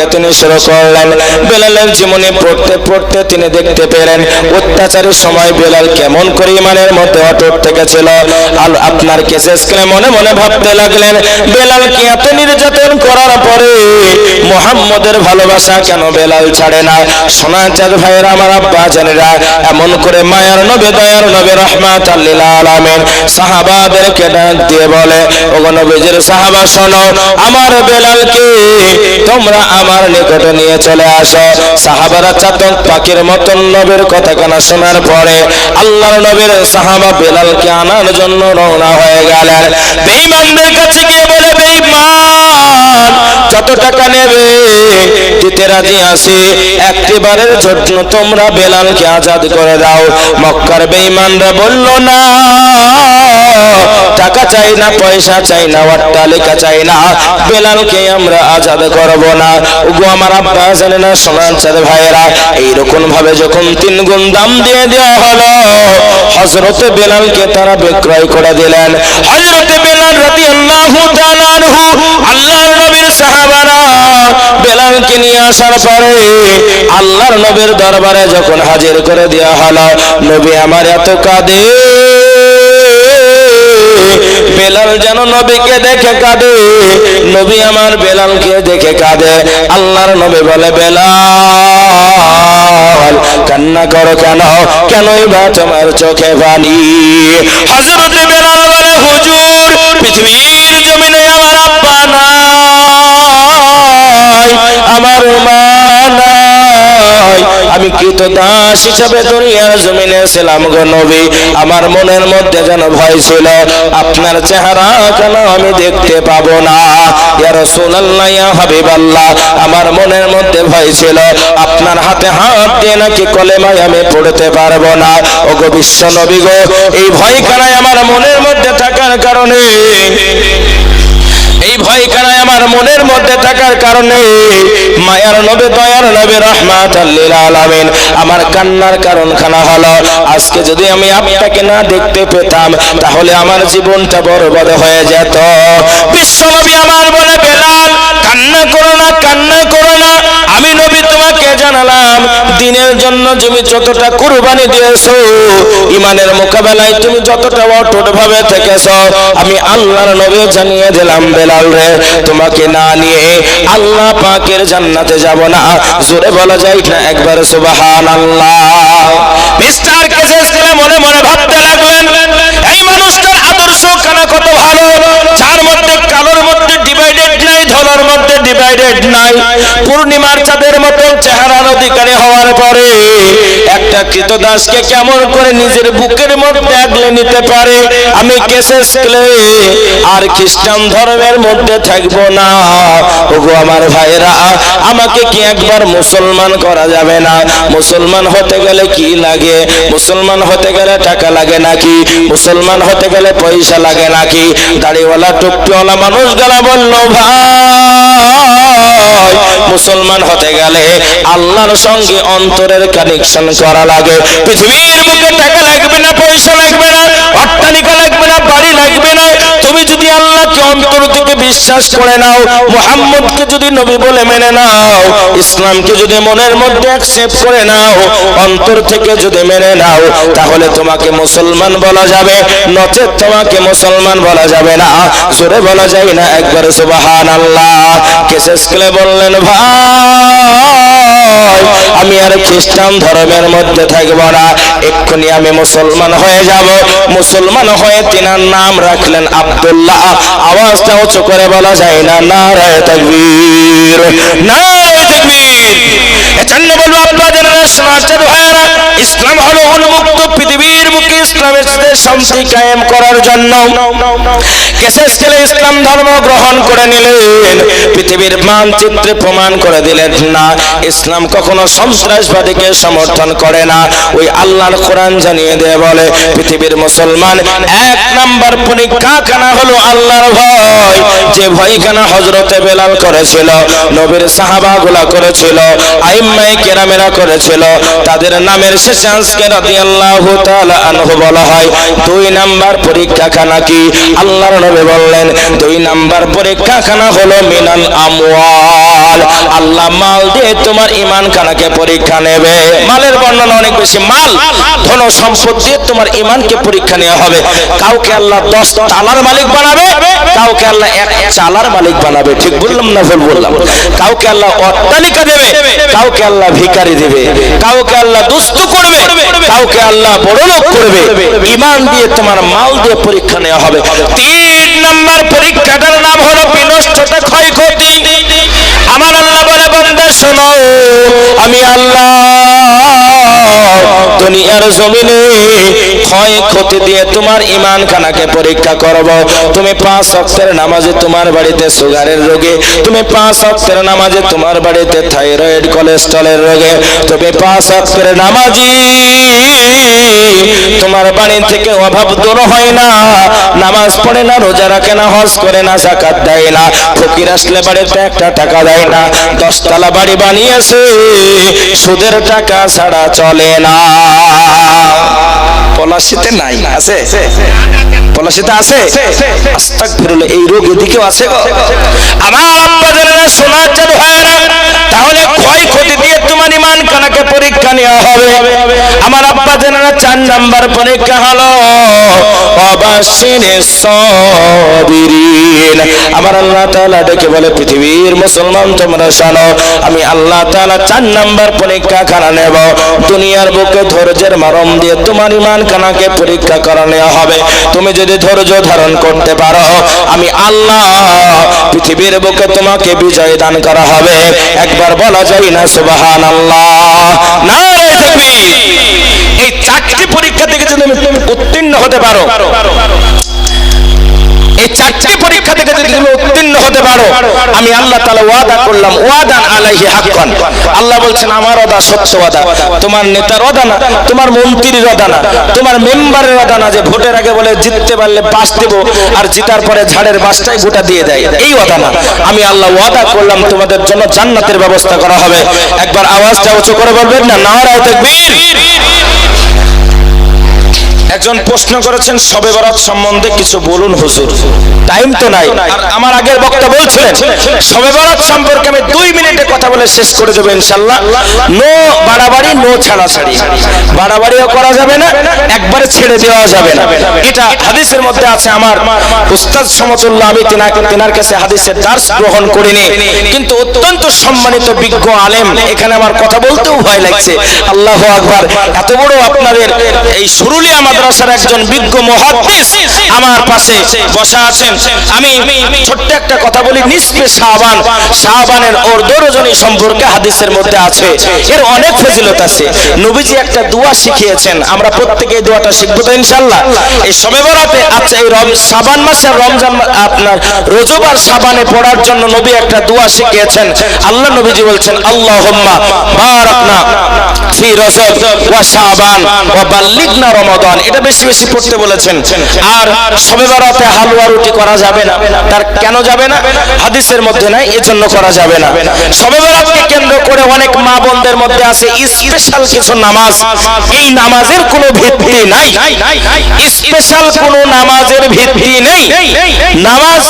পড়তে তিনি শুরু বেলালের জীবনী পড়তে পড়তে তিনি দেখতে পেলেন, অত্যাচারের সময় বেলাল কেমন করে ইমানের মধ্যে অটুট থেকেছিল। আর আপনার কেসে স্কেলে মনে মনে ভাবতে লাগলেন, বেলাল কি এত নির্যাতন করার পরে মোহাম্মদের ভালোবাসা কেন বেলাল ছাড়ে না? সোনা চাঁদ ভাইয়ের, আমার আব্বা জানেরা, এমন করে মায়ার নবে, দয়ার নবে, রহমাত আল্লিল আলামিন সাহাবাদেরকে ডাক দিয়ে বলে, ওগো নবীজির সাহাবা শোনো, আমার বেলালকে তোমরা আমার নিকটে নিয়ে চলে আসো। সাহাবারা চাতক পাখির মতন নবীর কথা কানা শোনার পরে আল্লাহর নবীর সাহাবা বেলালকে আনার জন্য রওনা হয়ে গেলেন। বেঈমানদের কাছে গিয়ে বলে, বেঈমান যত টাকা নেবে দিতে রাজি আছি। একটিবারের জন্য তোমরা বেলালকে আজাদ করে দাও। মক্কার বেঈমানরা বলল, না, টাকা চাই না, পয়সা চাই না অট্টালিকা চাই না। বেলালকে আমরা আজাদ করব না। ওগো আমার আব্বা জানে না, সোনার চাঁদ ভাইয়েরা, এইরকম ভাবে যখন তিন গুণ দাম দিয়ে দেওয়া হলো হজরতে বেলালকে তারা বিক্রয় করে দিলেন। হজরতে বেলাল রাতি আল্লাহ সাহাবারা বেলালকে নিয়ে আসার পরে আল্লাহর নবীর দরবারে যখন হাজির করে দেওয়া হলো, নবী আমার এত কাঁদে। বেলাল যেন নবীকে দেখে কাঁদে। নবী আমার বেলালকে দেখে কাঁদে। আল্লাহর নবী বলে, বেলাল, কান্না করো কেন? কেনই বা তোমার চোখে পানি? হযরত বেলাল বলে, হুজুর, পৃথিবীর জমিনে আমি কৃত দাস হিসাবে দুনিয়ার জমিনে ছিলাম গো নবী। আমার মনের মধ্যে যেন ভয় ছিল, আপনার চেহারা কেন আমি দেখতে পাবো না? ইয়া রাসূলুল্লাহ, ইয়া হাবিবাল্লাহ, আমার মনের মধ্যে ভয় ছিল, আপনার হাতে হাত দিয়ে নাকি কলেমায় আমি পড়তে পারব না? ওগো বিশ্ব নবী গো, এই ভয় কানায় আমার মনের মধ্যে থাকার কারণে ভয় কানায় আমার মনের মধ্যে থাকার কারণে মায়ার নবে, দয়ার নবে রহমাত আলামিন। আমার কান্নার কারণ খানা হলো, আজকে যদি আমি আপনাকে না দেখতে পেতাম, তাহলে আমার জীবনটা বরবাদ হয়ে যেত। জন্য তুমি যতটা কুরবানি দিয়েছ, ইমানের মোকাবেলায় তুমি যতটা অটুট ভাবে থেকেছো, আমি আল্লাহর নবী জানিয়ে দিলাম, বেলাল রে, তোমাকে না নিয়ে আল্লাহ পাকের জান্নাতে যাব না। জোরে বলা যায় না একবার, সুবহানাল্লাহ। মিস্টার কেসেস করে মনে মনে ভাবতে লাগলেন, এই মানুষটার আদর্শ কানা কত ভালো, যার মধ্যে ডিভাইডেড নাই ধলার মধ্যে ডিভাইডেড নাই পূর্ণিমার চাঁদের মতন চেহারার অধিকারী হওয়ার পরে একটা কৃতদাসকে কেমন করে নিজের বুকের মধ্যে আগলে নিতে পারে, আমি কেসেস ক্লে আর খ্রিস্টান ধর্মের মধ্যে থাকব না। ওগো আমার ভাইরা আমাকে কি একবার মুসলমান করা যাবে না? মুসলমান হতে গেলে কি লাগে? মুসলমান হতে গেলে টাকা লাগে নাকি? মুসলমান হতে গেলে পয়সা লাগে নাকি? দাড়িওয়ালা টুকটিওয়ালা মানুষ গেলা বলল, ভাই! মুসলমান হতে গেলে আল্লাহর সঙ্গে অন্তরের কানেকশন করা লাগে। পৃথিবীর বুকে টাকা লাগবে না, পয়সা লাগবে না, অট্টালিকা লাগবে না, বাড়ি লাগবে না। তুমি যদি আল্লাহকে অন্তর থেকে বিশ্বাস করে নাও, মোহাম্মদকে যদি নবী বলে মেনে নাও, ইসলামকে যদি মনের মধ্যে অ্যাকসেপ্ট করে নাও, অন্তর থেকে যদি মেনে নাও, তাহলে তোমাকে মুসলমান বলা যাবে, নচেত তোমাকে মুসলমান বলা যাবে না। জোরে বলা যায় না একবার সুবাহান আল্লাহ কেসেস কেলে বললেন, ভাই, আমি আর খ্রিস্টান ধর্মের মধ্যে থাকব না। এক্ষুনি আমি মুসলমান হয়ে যাব। মুসলমান হয়ে তিনার নাম রাখলেন আব্দুল্লাহ। আওয়াজটা উঁচু করে বলা যায় না নারায় তকবীর নারায় তকবীর এজন্য বলব আপনাদের সমাজের ভাইয়েরা ইসলাম হলো উন্মুক্ত শান্তি কায়েম করার জন্য কেসেস ছেলে ইসলাম ধর্ম গ্রহণ করে নিলেন। পৃথিবীর মানচিত্রে প্রমাণ করে দিলেন না, ইসলাম কখনো সন্ত্রাসবাদীকে সমর্থন করে না। ওই আল্লাহর কোরআন জানিয়ে দেয় বলে, পৃথিবীর মুসলমান এক নাম্বার হলো আল্লাহর ভয়। যে হজরতে বেলাল করেছিল, নবীর করেছিল আইম্মাই কেরামেরা করেছিল, তাদের নামের শেষে আজকে আনহু বলা হয় দুই নাম্বার পরীক্ষা খানা কি? আল্লাহর নবী বললেন, দুই নাম্বার পরীক্ষা খানা হলো মিনাল আমওয়াল। আল্লাহ মাল দিয়ে তোমার ইমান খানাকে পরীক্ষা নেবে। মালের বর্ণনা অনেক বেশি। মাল ধন সম্পদ দিয়ে তোমার ইমানকে পরীক্ষা নেওয়া হবে। কাউকে আল্লাহ দশ তালার মালিক বানাবে কাউকে আল্লাহ এক চালার মালিক বানাবে, ঠিক বললাম না ভুল বললাম? কাউকে আল্লাহ অট্টালিকা দেবে, কাউকে আল্লাহ ভিখারি দেবে, কাউকে আল্লাহ দুস্থ করবে, কাউকে আল্লাহ বড় লোক করবে, ইমান দিয়ে তোমার মাল দিয়ে পরীক্ষা নেওয়া হবে। তিন নম্বর পরীক্ষাটার নাম হলো বিনষ্টতা ক্ষয়ক্ষতি। আমার আল্লাহ বলে বন্ধা শোনো, আমি আল্লাহ দুনিয়ার জমিনে ক্ষয় ক্ষতি দিয়ে তোমার ইমান খানাকে পরীক্ষা করব। তুমি পাঁচ অক্ষের নামাজে তোমার বাড়িতে সুগারের রোগে, তুমি পাঁচ অক্ষের নামাজে তোমার বাড়িতে থাইরয়েড কোলেস্ট্রলের রোগে, তুমি পাঁচ অক্ষের নামাজি তোমার বাড়ি থেকে অভাব দূর হয় না। নামাজ পড়ে না, রোজা রাখে না, হজ করে না জাকাত দেয় না, ফকির আসলে বাড়িতে একটা টাকা দেয় না, দশতলা বাড়ি বানিয়েছে, সুদের টাকা ছাড়া চলে না। পলাশিতে নাই, আছে? পলাশিতে আছে? আস্তাক এই রোগ এদিকেও আছে আমার আব্বা জানেনা সোনা চাঁদ হয় না। তাহলে ক্ষয় ক্ষতি দিয়ে তোমার ইমান কানাকে পরীক্ষা নেওয়া হবে। আমার আব্বা জানেনা, চার নাম্বার পরীক্ষা হলো আমার আল্লাহ তাআলা ডেকে বলে, পৃথিবীর মুসলমান তোমরা শোনো আমি আল্লাহ তাআলা চার নাম্বার পরীক্ষা খানা নেব। দুনিয়ার বুকে ধৈর্যের মারম দিয়ে তোমার ইমান কানাকে পরীক্ষা করা নেওয়া হবে। তুমি যদি ধৈর্য ধারণ করতে পারো, আমি আল্লাহ পৃথিবীর বুকে তোমাকে বিজয় দান করা হবে। একবার বলা যায় না সুবাহান আল্লাহ না এই চারটি পরীক্ষা থেকে যদি তুমি উত্তীর্ণ হতে পারো পারো। আমি আল্লাহ তাআলা ওয়াদা করলাম, ওয়াদান আলাইহি হাক্কান। আল্লাহ বলছেন, আমার ওয়াদা সত্য ওয়াদা। তোমার নেতার ওয়াদা না, তোমার মন্ত্রীর ওয়াদা না, তোমার মেম্বারের ওয়াদা না যে ভোটের আগে বলে জিততে পারলে বাস দেব আর জিতার পরে ঝাড়ের বাসটাই গোটা দিয়ে দেয়। এই ওয়াদা না। আমি আল্লাহ ওয়াদা করলাম, তোমাদের জন্য জান্নাতের ব্যবস্থা করা হবে। একবার আওয়াজটা উঁচু করে বলবেন না নারায় তাকবীর একজন প্রশ্ন করেছেন সবে বরাত সম্বন্ধে কিছু বলুন হুজুর। টাইম তো নাই। আমার আগের বক্তা বলছিলেন সবে বরাত সম্পর্কে আমি দুই মিনিটে কথা বলে শেষ করে দেবো ইনশাল্লাহ নো বাড়াবাড়ি নো ছাড়াছাড়ি। বাড়াবাড়িও করা যাবে না একবারে ছেড়ে দেওয়া যাবে না। এটা হাদিসের মধ্যে আছে আমার। উস্তাদ সমতুল্লাহ আমি তিনার কাছে হাদিসের দার্স গ্রহণ করিনি কিন্তু অত্যন্ত সম্মানিত বিজ্ঞ আলেম এখানে আমার কথা বলতেও ভয় লাগছে। আল্লাহ আকবার। এত বড় আপনাদের এই সুরুলিয়া মাদ্রাসার একজন বিজ্ঞ মহাদ্দিস আমার পাশে বসা আছেন। আমি ছোট্ট একটা কথা বলি নিসবে শাহবান। শাহবানের ওর দরজনী সম্পর্কে হাদিসের মধ্যে আছে। এর অনেক ফজিলত আছে। নবীজি একটা দোয়া শিখিয়েছেন। আমরা প্রত্যেকে এই দোয়াটা শিখব তো ইনশাআল্লাহ। এই সবে বরাতে আচ্ছা এই শাবান মাসে রমজান আপনার রজব আর শাবানে পড়ার জন্য নবী একটা দোয়া শিখিয়েছেন। আল্লাহ নবীজি বলছেন, আল্লাহুম্মা বারাকনা। ফি রজব ওয়া শাবান ওয়া বাল্লিগনা রমাদান। এটা বেশি বেশি পড়তে বলেছেন। আর সবে বরাতে হালুয়া রুটি করা যাবে না। তার কেন যাবে না? হাদিসের মধ্যে নাই, এজন্য করা যাবে না। সবে বরাতকে কেন্দ্র করে অনেক মা বোনদের মধ্যে আছে স্পেশাল কিছু নামাজ। এই নামাজের কোনো ভিত্তি নাই। স্পেশাল কোনো নামাজের ভিত্তি নেই। নামাজ